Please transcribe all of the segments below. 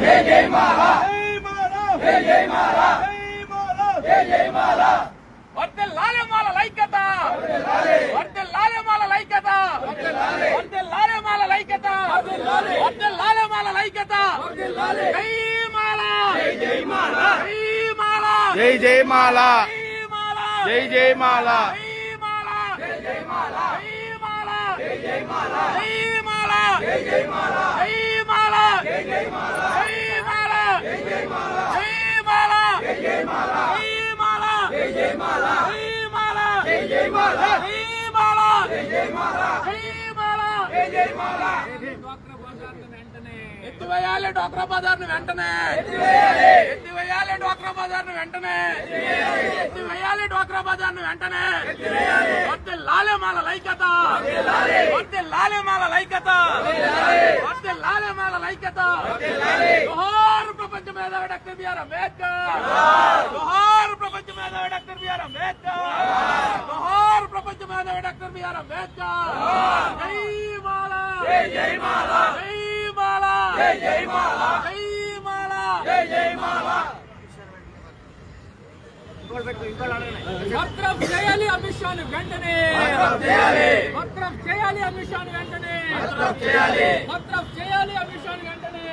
జై జై మాలా జై జై మాలా జై జై మాల వర్ధిల్లాలి మాల లైక్యత వర్ధిల్లాలి మాల లైక్యత వర్ధిల్లాలి మాల లైక్యత వర్ధిల్లాలి మాల లైక్యత జై మాల జై మాల జై మాల జై జై మాల జై జై మాల జై మాల జై జై మాల జై జై మాల జై జై మాల జై మాల జై జై మాల జై మాల జై జై మాల జై మాల జై జై మాల జై జై మాల జై జై మాల జై మాల జై జై మాల ఎత్తివేయాలి డ్వాక్రా బజార్ను వెంటనే. ఎత్తివేయాలి. డ్వాక్రా బజార్ను వెంటనే. ఎత్తివేయాలి డ్వాక్రా బజార్ను వెంటనే. వద్దు లాలే మాల లైకత. వద్దు లాలే మాల లైకత. వద్దు లాలే. మాల లైకత జోహార్ ప్రపంచ మేధావి డాక్టర్ బిఆర్ అంబేద్కర్. జోహార్ ప్రపంచ మేధావి డాక్టర్ బిఆర్ అంబేద్కర్. జోహార్ ప్రపంచ మేధావి డాక్టర్ బిఆర్ అంబేద్కర్. జై మాల. జై మాల. జై మాల. జై మాల. జై మాల. జై మాల. భద్రం చేయాలి అమిత్ షాను వెంటనే. భద్రం చేయాలి. అమిత్ షాను వెంటనే. భద్రం చేయాలి. అమిత్ షాను వెంటనే.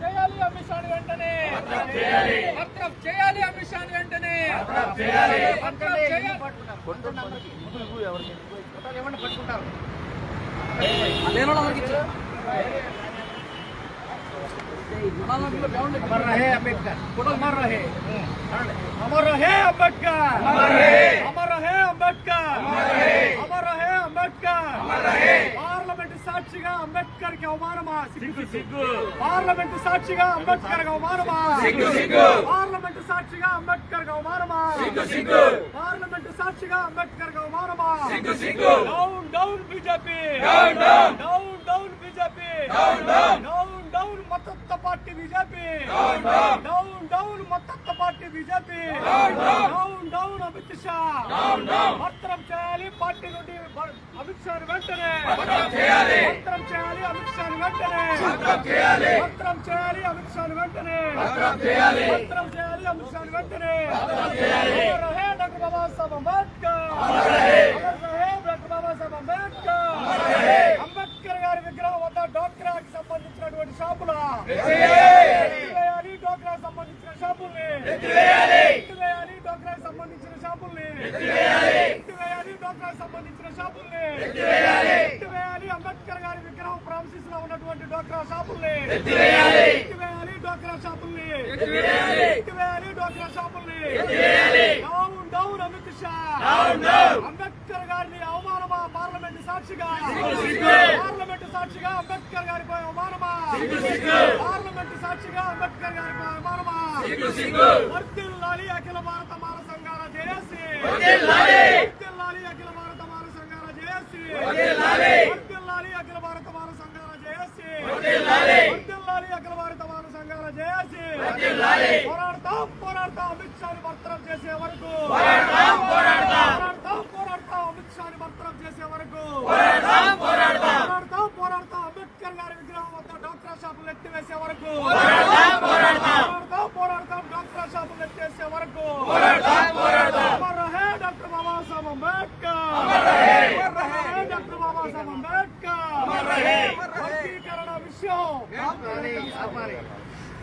చేయాలి అమిత్ షాను వెంటనే భద్రం చేయాలి. అమిత్ షాను వెంటనే. అంబేద్కర్. అమర్ రహే అంబేద్కర్. అమర్ రహే. అంబేద్కర్. అమర్ రహే. అంబేద్కర్. సాక్షిగా అంబేద్కర్కి అవమానమా? సిగ్గు సిగ్గు పార్లమెంట్ సాక్షిగా అంబేద్కర్కి అవమానమా? సిగ్గు సిగ్గు. పార్లమెంట్ సాక్షిగా అంబేద్కర్కి అవమానమా? సిగ్గు సిగ్గు. పార్లమెంట్ సాక్షిగా అంబేద్కర్కి అవమానమా? సిగ్గు సిగ్గు. Down down BJP. Down down down. Down BJP. Down down. Down down మతత్వ party BJP. Down party BJP down down Amit Shah. భద్రం చేయాలి పార్టీ నుండి అమిత్ షా వెంటనే. భద్రం చేయాలి. అమిత్ షా వెంటనే. భద్రం చేయాలి. అమిత్ షా వెంటనే. భద్రం చేయాలి. అమిత్ షా వెంటనే భద్రం చేయాలి. అమర్ రహే డాక్టర్ బాబా సాహెబ్ అంబేద్కర్ అమర్ రహే. అమర్ రహే డాక్టర్ బాబా సాహెబ్ అంబేద్కర్ అమర్ రహే. అంబేద్కర్ గారి విగ్రహం వద్ద డోక్రాకి సంబంధించినటువంటి షాపుల ఎత్తివేయాలి. ఎత్తివేయాలి డోక్రాకి సంబంధించిన షాపుల్ని ఎత్తివేయాలి. ఎత్తివేయాలి డోక్రాకి సంబంధించిన డోక్రాకి సంబంధించిన షాపుల్ని ఎత్తివేయాలి. అంబేద్కర్ గారి విగ్రహం ప్రామిసిస్లో ఉన్నటువంటి డోక్రా షాపుల్ని ఎత్తివేయాలి. డోక్రా షాపుల్ని ఎత్తివేయాలి. డోక్రా షాపుల్ని. Down down Amit Shah. Ambedkar గారిని అవమానమా పార్లమెంట్ సాక్షిగా. పార్లమెంట్ సాక్షిగా అంబేద్కర్ గారిపై అవమానమా. పార్లమెంట్ సాక్షిగా అంబేద్కర్ గారిపై అవమానమా. వర్ధిల్లాలి అఖిల భారత పోరాడతాం పోరాడతాం. అమిత్ షాని భర్తరం చేసే వరకు పోరాడతాం, పోరాడతాం. పోరాడతాం పోరాడతాం అమిత్ షాని భర్తరం చేసే వరకు పోరాడతాం, పోరాడతాం. పోరాడతాం పోరాడతాం అంబేద్కర్ గారి విగ్రహం వద్ద డాక్టర్ షాపులు ఎత్తివేసే వరకు పోరాడతాం, పోరాడతాం. పోరాడతాం పోరాడతాం డాక్టర్ షాపులు ఎత్తివేసే వరకు పోరాడతాం, పోరాడతాం. అమర్ రహే డాక్టర్ బాబాసాహెబ్ అంబేద్కర్ అమర్ రహే. అమర్ రహే డాక్టర్ బాబాసాహెబ్ అంబేద్కర్ అమర్ రహే. వర్గీకరణ విషయం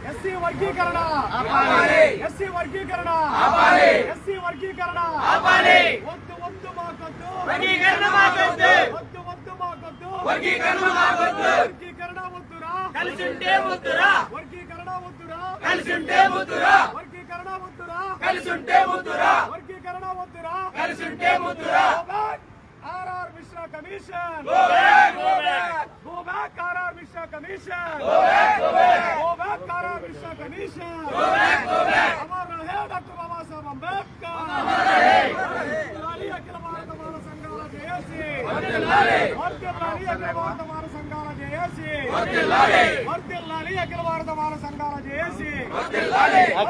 ఎస్సీ వర్గీకరణ. ఆపాలి. ఎస్సీ వర్గీకరణ. ఆపాలి. ఎస్సీ వర్గీకరణ. ఆపాలి. వద్దు వద్దు మాకొద్దు. వర్గీకరణ మాకొద్దు. వద్దు వద్దు మాకొద్దు. వర్గీకరణ మాకొద్దు. వర్గీకరణ వద్దురా. కలిసుంటే ముద్దురా వర్గీకరణ వద్దురా. కలిసుంటే ముద్దురా వర్గీకరణ వద్దురా. కలిసుంటే ముద్దురా వర్గీకరణ వద్దురా. కలిసుంటే ముద్దురా RR Mishra commission. Go back RR Mishra commission go back. Go back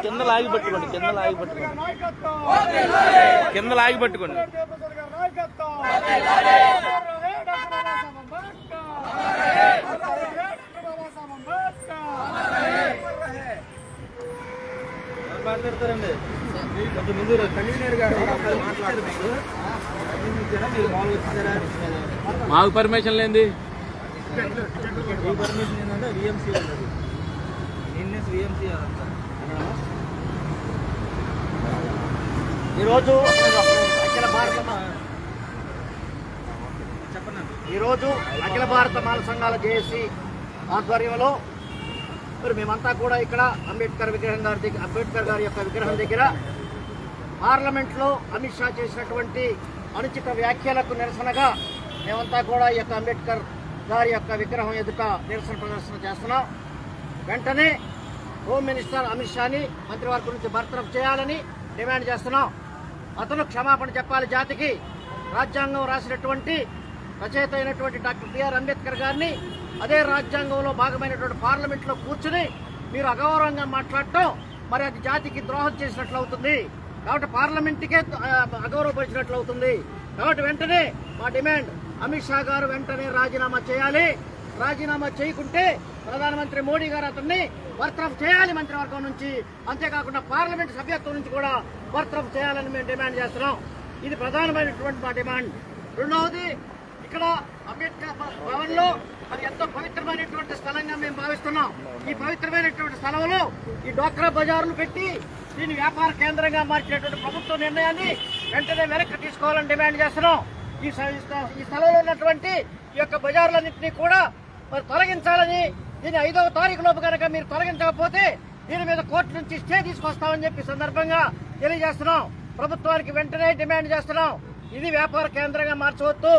కింద లాగి పట్టుకోండి కింద లాగి పట్టుకోండి. కింద లాగి పట్టుకోండి దేవప్రసాద్ గారి నాయకత్వం వర్ధిల్లాలి. అమర్ రహే డాక్టర్ బాబాసాహెబ్ అంబేద్కర్ అమర్ రహే డాక్టర్ బాబాసాహెబ్ అంబేద్కర్ మాట్లాడతారండి. కొంచెం ముందు కన్వీనర్ గారు మాట్లాడారు మీకు మీరు మామూలుగా వచ్చారా మాకు పర్మిషన్ లేంది. ఈ పర్మిషన్ ఏంటంటే విఎంసీ ఉన్నది ఎన్ఎస్ విఎంసీ అదంతా. ఈరోజు అఖిల భారత చెప్పండి. ఈరోజు అఖిల భారత మాల సంఘాల జేఏసీ ఆధ్వర్యంలో మరి మేమంతా కూడా ఇక్కడ అంబేద్కర్ విగ్రహం గారి దగ్గర అంబేద్కర్ గారి యొక్క విగ్రహం దగ్గర పార్లమెంట్లో అమిత్ షా చేసినటువంటి అనుచిత వ్యాఖ్యలకు నిరసనగా మేమంతా కూడా ఈ యొక్క అంబేద్కర్ గారి యొక్క విగ్రహం ఎదుట నిరసన ప్రదర్శన చేస్తున్నాం. వెంటనే హోమ్ మినిస్టర్ అమిత్ షాని మంత్రివర్గం నుంచి బర్తరఫ్ చేయాలని డిమాండ్ చేస్తున్నాం. అతను క్షమాపణ చెప్పాలి జాతికి. రాజ్యాంగం రాసినటువంటి రచయిత అయినటువంటి డాక్టర్ బిఆర్ అంబేద్కర్ గారిని అదే రాజ్యాంగంలో భాగమైనటువంటి పార్లమెంట్లో కూర్చుని మీరు అగౌరవంగా మాట్లాడటం మరి అది జాతికి ద్రోహం చేసినట్లు అవుతుంది. కాబట్టి పార్లమెంట్కే అగౌరవపరిచినట్లు అవుతుంది. కాబట్టి వెంటనే మా డిమాండ్ అమిత్ షా గారు వెంటనే రాజీనామా చేయాలి. రాజీనామా చేయకుంటే ప్రధానమంత్రి మోడీ గారు అతన్ని బర్తరఫ్ చేయాలి మంత్రివర్గం నుంచి. అంతేకాకుండా పార్లమెంట్ సభ్యత్వం నుంచి కూడా బర్తరఫ్ చేయాలని మేము డిమాండ్ చేస్తున్నాం. ఇది ప్రధానమైనటువంటి మా డిమాండ్. రెండవది ఇక్కడ అంబేద్కర్ భవన్లో మరి ఎంతో పవిత్రమైనటువంటి స్థలంగా మేము భావిస్తున్నాం. ఈ పవిత్రమైనటువంటి స్థలంలో ఈ డోక్రా బజార్లు పెట్టి దీన్ని వ్యాపార కేంద్రంగా మార్చినటువంటి ప్రభుత్వ నిర్ణయాన్ని వెంటనే వెనక్కి తీసుకోవాలని డిమాండ్ చేస్తున్నాం. ఈ ఈ ఈ స్థలంలో ఉన్నటువంటి ఈ యొక్క బజార్లన్నింటినీ కూడా మరి తొలగించాలని దీని ఐదవ తారీఖు లోపు కనుక మీరు తొలగించకపోతే దీని మీద కోర్టు నుంచి స్టే తీసుకొస్తామని చెప్పి సందర్భంగా తెలియజేస్తున్నాం. ప్రభుత్వానికి వెంటనే డిమాండ్ చేస్తున్నాం. ఇది వ్యాపార కేంద్రంగా మార్చవద్దు.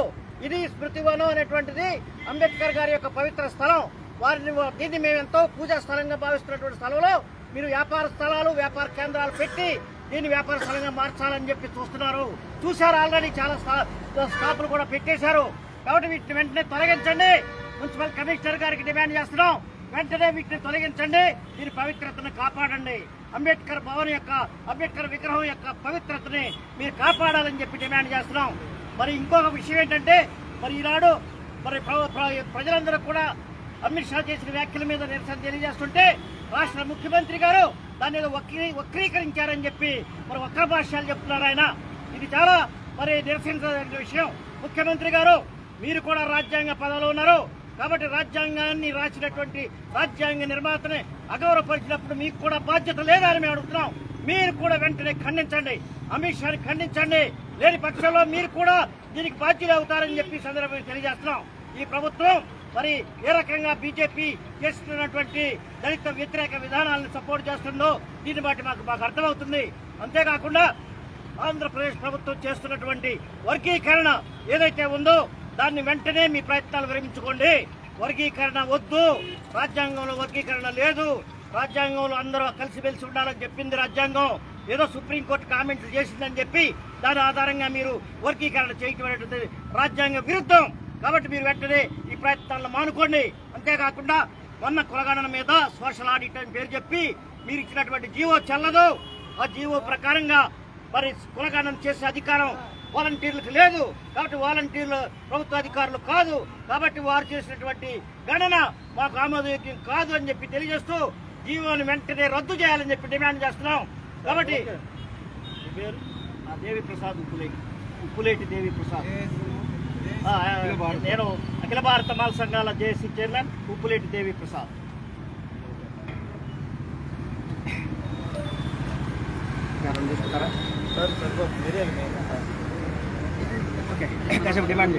ఇది స్మృతివనం అనేటువంటిది అంబేద్కర్ గారి యొక్క పవిత్ర స్థలం. వారిని దీన్ని మేము ఎంతో పూజా స్థలంగా భావిస్తున్నటువంటి స్థలంలో మీరు వ్యాపార స్థలాలు వ్యాపార కేంద్రాలు పెట్టి దీన్ని వ్యాపార స్థలంగా మార్చాలని చెప్పి చూస్తున్నారు. చూశారు ఆల్రెడీ చాలా స్టాపులు కూడా పెట్టేశారు. కాబట్టి వీటిని వెంటనే తొలగించండి. మున్సిపల్ కమిషనర్ గారికి డిమాండ్ చేస్తున్నాం. వెంటనే వీటిని తొలగించండి. దీని పవిత్రతను కాపాడండి. అంబేద్కర్ భవన్ యొక్క అంబేద్కర్ విగ్రహం యొక్క పవిత్రతని మీరు కాపాడాలని చెప్పి డిమాండ్ చేస్తున్నాం. మరి ఇంకొక విషయం ఏంటంటే మరి ఈనాడు మరి ప్ర- ప్ర- ప్రజలందరూ కూడా అమిత్ షా చేసిన వ్యాఖ్యల మీద నిరసన తెలియజేస్తుంటే రాష్ట్ర ముఖ్యమంత్రి గారు దాని మీద వక్రీ వక్రీకరించారని చెప్పి మరి వక్ర భాష్యాలు చెప్తున్నారు ఆయన. ఇది చాలా మరి నిరసించదగిన విషయం. ముఖ్యమంత్రి గారు మీరు కూడా రాజ్యాంగ పదవిలో ఉన్నారు. కాబట్టి రాజ్యాంగాన్ని రాసినటువంటి రాజ్యాంగ నిర్మాతని అగౌరవపరిచినప్పుడు మీకు కూడా బాధ్యత లేదని మేము అడుగుతున్నాం. మీరు కూడా వెంటనే ఖండించండి. అమిత్ షాని ఖండించండి. లేని పక్షంలో మీరు కూడా దీనికి బాధ్యులు అవుతారని చెప్పి సందర్భంగా తెలియజేస్తున్నాం. ఈ ప్రభుత్వం మరి ఏ రకంగా బీజేపీ చేస్తున్నటువంటి దళిత వ్యతిరేక విధానాలను సపోర్ట్ చేస్తుందో దీన్ని బట్టి మాకు మాకు అర్థమవుతుంది. అంతేకాకుండా ఆంధ్రప్రదేశ్ ప్రభుత్వం చేస్తున్నటువంటి వర్గీకరణ ఏదైతే ఉందో దాన్ని వెంటనే మీ ప్రయత్నాలు విరమించుకోండి. వర్గీకరణ వద్దు. రాజ్యాంగంలో వర్గీకరణ లేదు. రాజ్యాంగంలో అందరూ కలిసిమెలిసి ఉండాలని చెప్పింది రాజ్యాంగం. ఏదో సుప్రీంకోర్టు కామెంట్లు చేసిందని చెప్పి దాని ఆధారంగా మీరు వర్గీకరణ చేయటం రాజ్యాంగ విరుద్ధం. కాబట్టి మీరు వెంటనే ఈ ప్రయత్నాలను మానుకోండి. అంతేకాకుండా మొన్న కులగణన మీద సోషల్ ఆడిట్ అని పేరు చెప్పి మీరు ఇచ్చినటువంటి జీవో చెల్లదు. ఆ జీవో ప్రకారంగా మరి కులగణన చేసే అధికారం వాలంటీర్లకు లేదు. కాబట్టి వాలంటీర్లు ప్రభుత్వ అధికారులు కాదు. కాబట్టి వారు చేసినటువంటి గణన మాకు ఆమోదయోగ్యం కాదు అని చెప్పి తెలియజేస్తూ జీవోని వెంటనే రద్దు చేయాలని చెప్పి డిమాండ్ చేస్తున్నాం. కాబట్టి దేవి ప్రసాద్ ఉప్పులేటి ఉప్పులేటి దేవి ప్రసాద్ నేను అఖిల భారత మాల సంఘాల JAC chairman Uppuleti Devi Prasad okay. Demand